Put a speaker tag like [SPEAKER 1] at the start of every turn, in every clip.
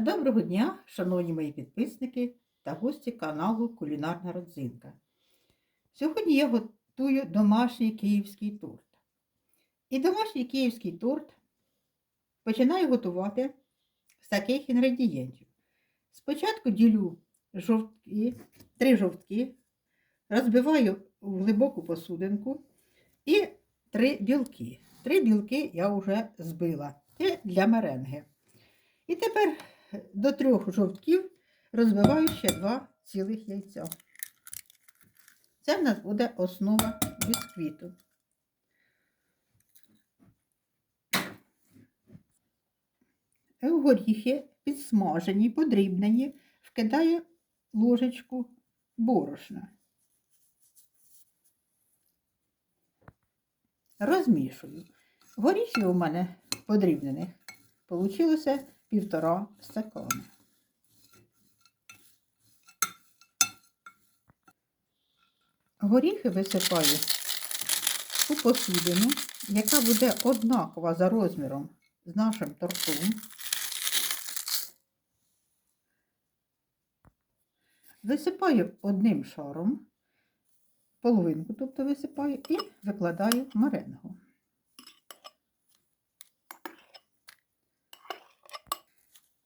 [SPEAKER 1] Доброго дня, шановні мої підписники та гості каналу Кулінарна родзинка. Сьогодні я готую домашній київський торт. І домашній київський торт починаю готувати з таких інгредієнтів. Спочатку ділю жовтки, три жовтки, розбиваю в глибоку посудинку і три білки. Три білки я вже збила. Це для меренги. І тепер до трьох жовтків розбиваю ще два цілих яйця. Це в нас буде основа бісквіту. Горіхи підсмажені, подрібнені, вкидаю ложечку борошна. Розмішую. Горіхів у мене подрібнених получилося півтора стакана. Горіхи висипаю у посудину, яка буде однакова за розміром з нашим тортом. Висипаю одним шаром, половинку, тобто висипаю, і викладаю меренгу.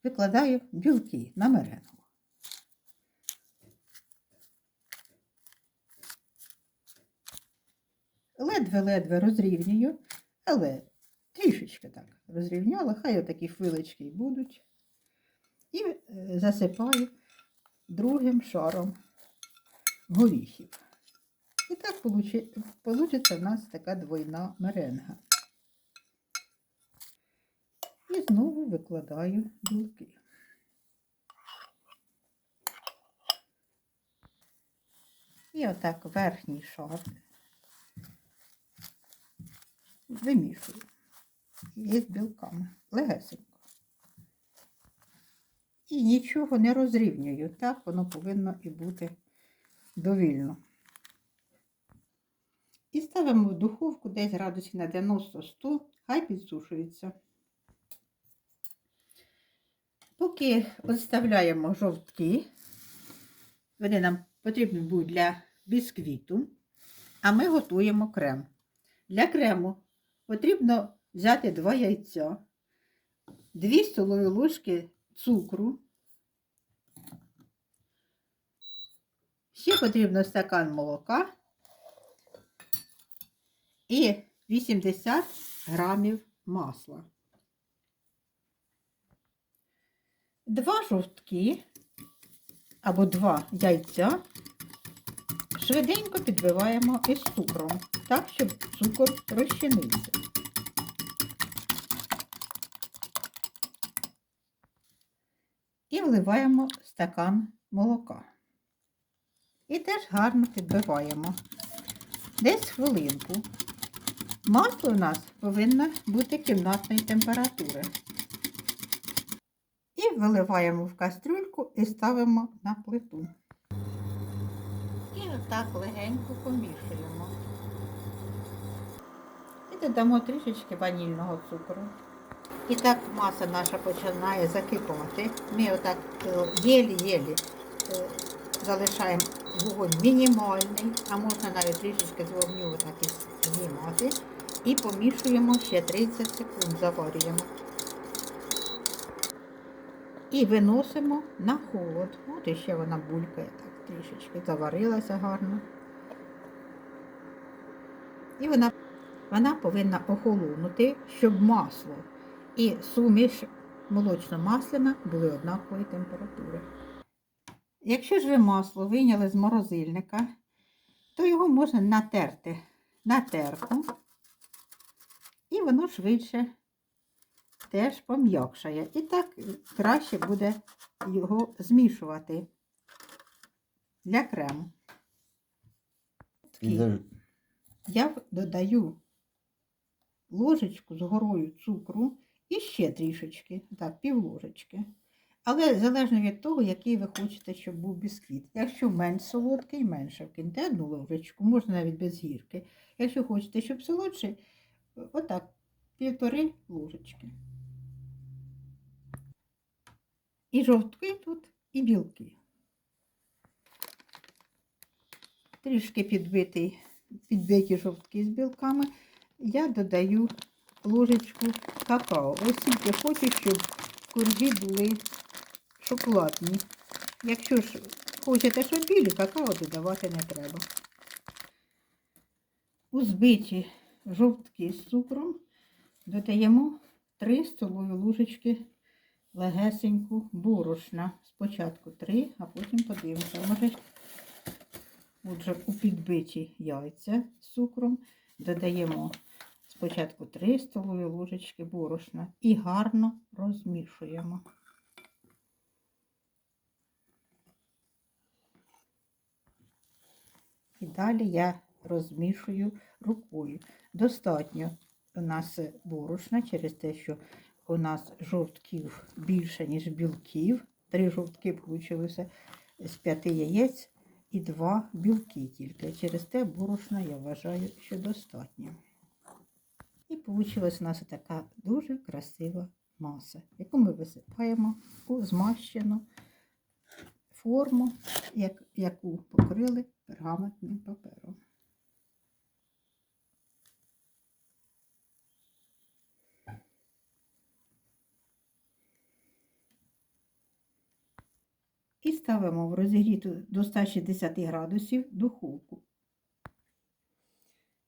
[SPEAKER 1] Викладаю білки на меренгу. Ледве-ледве розрівнюю, але трішечки так розрівняла, хай отакі хвилички будуть. І е, засипаю другим шаром горіхів. І так вийде в нас така двойна меренга. І знову викладаю білки. І отак верхній шар вимішую із білками легесенько. І нічого не розрівнюю, так воно повинно і бути довільно. І ставимо в духовку десь градусів на 90-100, хай підсушується. Поки відставляємо жовтки, вони нам потрібні будуть для бісквіту, а ми готуємо крем. Для крему потрібно взяти 2 яйця, 2 столові ложки цукру, ще потрібно стакан молока і 80 грамів масла. Два жовтки або два яйця швиденько підбиваємо із цукром, так, щоб цукор розчинився. І вливаємо стакан молока. І теж гарно підбиваємо. Десь хвилинку. Масло у нас повинно бути кімнатної температури. Виливаємо в кастрюльку і ставимо на плиту. І отак легенько помішуємо. І додамо трішечки ванільного цукру. І так маса наша починає закипувати. Ми отак єлі-єлі е, залишаємо вогонь мінімальний, а можна навіть трішечки з вогню отак і знімати. І помішуємо ще 30 секунд, заварюємо. І виносимо на холод. От і ще вона булькає так трішечки, заварилася гарно. І вона, вона повинна охолонути, щоб масло і суміш молочно-масляна були однакової температури. Якщо ж ви масло вийняли з морозильника, то його можна натерти на терку, і воно швидше теж пом'якшає. І так краще буде його змішувати для крему. Я додаю ложечку з горою цукру і ще трішечки, так, пів ложечки. Але залежно від того, який ви хочете, щоб був бісквіт. Якщо менш солодкий, менше вкиньте одну ложечку, можна навіть без гірки. Якщо хочете, щоб солодший, отак, півтори ложечки. І жовтки тут, і білки. Трішки підбитий, підбиті жовтки з білками. Я додаю ложечку какао. Ось тільки хочу, щоб коржі були шоколадні. Якщо ж хочете, щоб білі, какао додавати не треба. У збиті жовтки з цукром додаємо 3 столові ложечки легесеньку борошна. Спочатку 3, а потім подивимося. Може, отже, у підбиті яйця з цукром додаємо спочатку 3 столові ложечки борошна і гарно розмішуємо. І далі я розмішую рукою. Достатньо у нас борошна через те, що у нас жовтків більше, ніж білків. Три жовтки вийшло з п'яти яєць і два білки тільки. Через те борошна я вважаю, що достатньо. І вийшла у нас така дуже красива маса, яку ми висипаємо у змащену форму, яку покрили пергаментним папером. І ставимо в розігріту до 160 градусів духовку.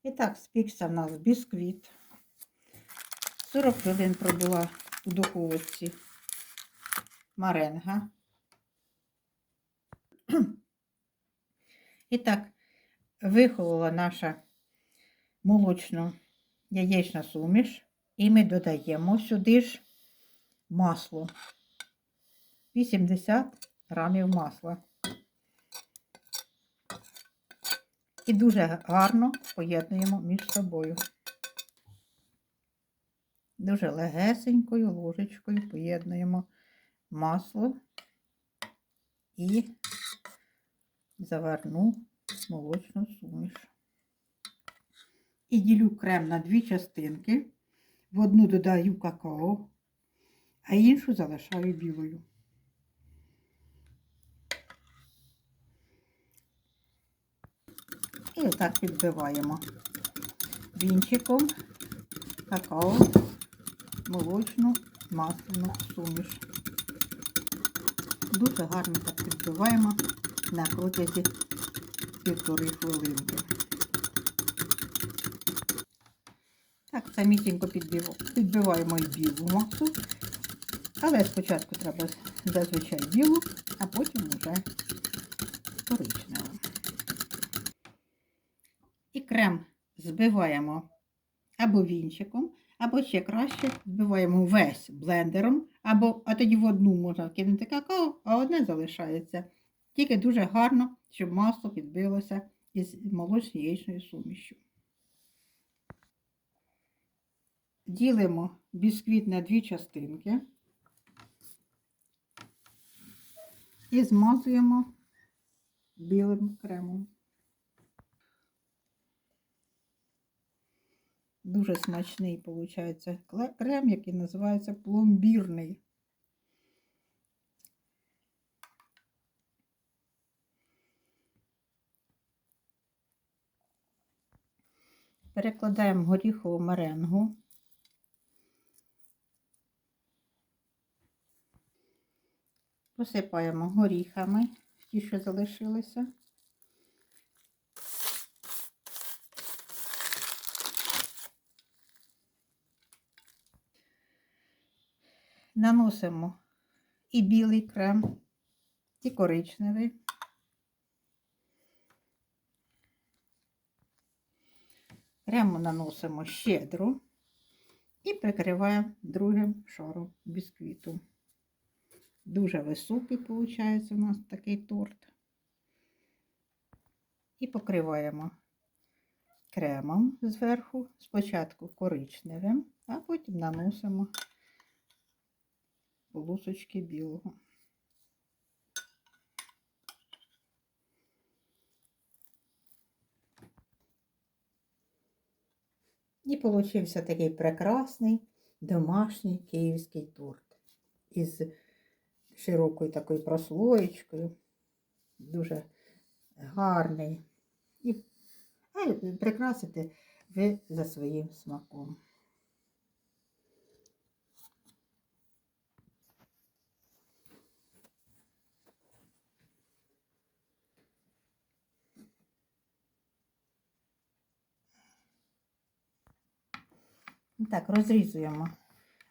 [SPEAKER 1] І так, спікся в нас бісквіт. 40 хвилин пробула у духовці маренга. І так, вихолола наша молочно-яєчна суміш, і ми додаємо сюди ж масло. 80 грамів масла. І дуже гарно поєднуємо між собою. Дуже легесенькою ложечкою поєднуємо масло і заверну молочну суміш. І ділю крем на дві частинки. В одну додаю какао, а іншу залишаю білою. І отак підбиваємо вінчиком какао, молочну, масляну суміш. Дуже гарно так підбиваємо на протязі півтори хвилинки. Так, самісінько підбиваємо і білу масу, але спочатку треба зазвичай білу, а потім вже коричневу. І крем збиваємо або вінчиком, або ще краще збиваємо весь блендером, або, а тоді в одну можна кинути какао, а одне залишається. Тільки дуже гарно, щоб масло підбилося із молочною яєчною сумішю. Ділимо бісквіт на дві частинки і змазуємо білим кремом. Дуже смачний, виходить, крем, який називається пломбірний. Перекладаємо горіхову меренгу. Посипаємо горіхами, ті, що залишилися. Наносимо і білий крем, і коричневий. Крему наносимо щедро і прикриваємо другим шаром бісквіту. Дуже високий, виходить, у нас такий торт. І покриваємо кремом зверху, спочатку коричневим, а потім наносимо полосочки білого. І получився такий прекрасний домашній київський торт із широкою такою прослоєчкою. Дуже гарний. І й ви за своїм смаком. Так, розрізуємо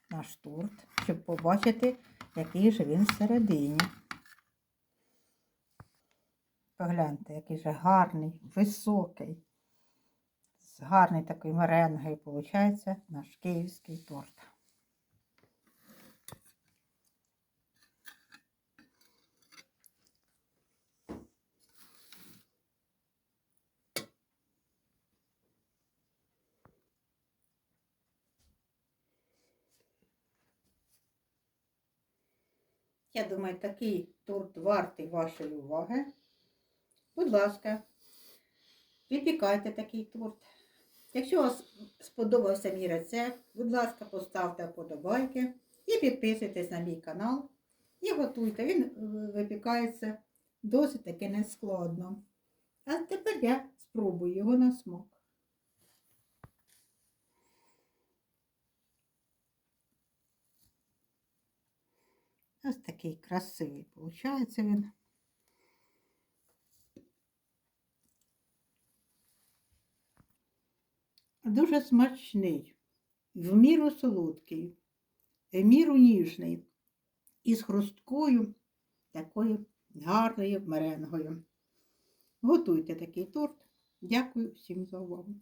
[SPEAKER 1] наш торт, щоб побачити, який же він всередині. Погляньте, який же гарний, високий, з гарний такий меренгою виходить наш київський торт. Я думаю, такий торт вартий вашої уваги. Будь ласка, випікайте такий торт. Якщо вам сподобався мій рецепт, будь ласка, поставте вподобайки і підписуйтесь на мій канал. І готуйте. Він е, випікається досить таки нескладно. А тепер я спробую його на смак. Ось такий красивий виходить він. Дуже смачний, в міру солодкий, в міру ніжний і з хрусткою такою гарною меренгою. Готуйте такий торт. Дякую всім за увагу.